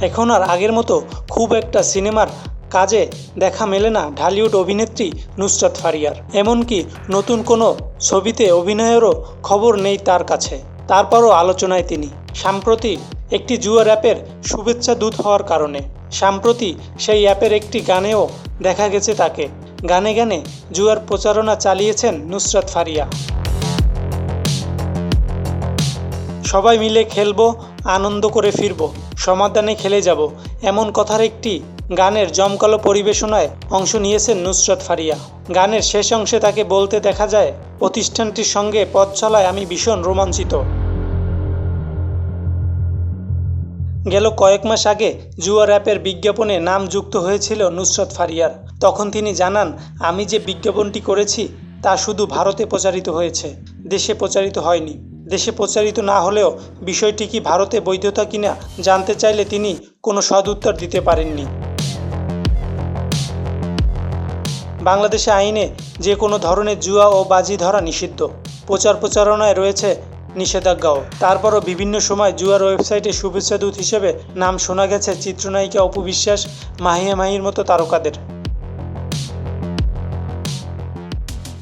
এখন আর আগের মতো খুব একটা সিনেমার কাজে দেখা মেলে না ঢালিউড অভিনেত্রী নুসরাত ফারিয়ার। এমনকি নতুন কোনো ছবিতে অভিনয়েরও খবর নেই তার কাছে। তারপরও আলোচনায় তিনি। সাম্প্রতি একটি জুয়া অ্যাপের শুভেচ্ছা দূত হওয়ার কারণে। সাম্প্রতি সেই অ্যাপের একটি গানেও দেখা গেছে তাকে। গানে গানে জুয়ার প্রচারণা চালিয়েছেন নুসরাত ফারিয়া। সবাই মিলে খেলব, আনন্দ করে ফিরবো, সমাধানে খেলে যাব, এমন কথার একটি গানের জমকালো পরিবেশনায় অংশ নিয়েছেন নুসরত ফারিয়া। গানের শেষ অংশে তাকে বলতে দেখা যায়, প্রতিষ্ঠানটির সঙ্গে পথ চলায় আমি ভীষণ রোমাঞ্চিত। গেল কয়েক মাস আগে জুয়ার অ্যাপের বিজ্ঞাপনে নাম যুক্ত হয়েছিল নুসরত ফারিয়ার। তখন তিনি জানান, আমি যে বিজ্ঞাপনটি করেছি, তা শুধু ভারতে প্রচারিত হয়েছে, দেশে প্রচারিত হয়নি। দেশে প্রচারিত না হলেও বিষয়টি কি ভারতে বৈধতা কিনা জানতে চাইলে তিনি কোনো সদুত্তর দিতে পারেননি। বাংলাদেশে আইনে যে কোনো ধরনের জুয়া ও বাজি ধরা নিষিদ্ধ। প্রচার প্রচারণায় রয়েছে নিষেধাজ্ঞাও। তারপরও বিভিন্ন সময় জুয়ার ওয়েবসাইটে শুভেচ্ছা দূত হিসেবে নাম শোনা গেছে চিত্রনায়িকা অপু বিশ্বাস, মাহিয়া মাহির মতো তারকাদের।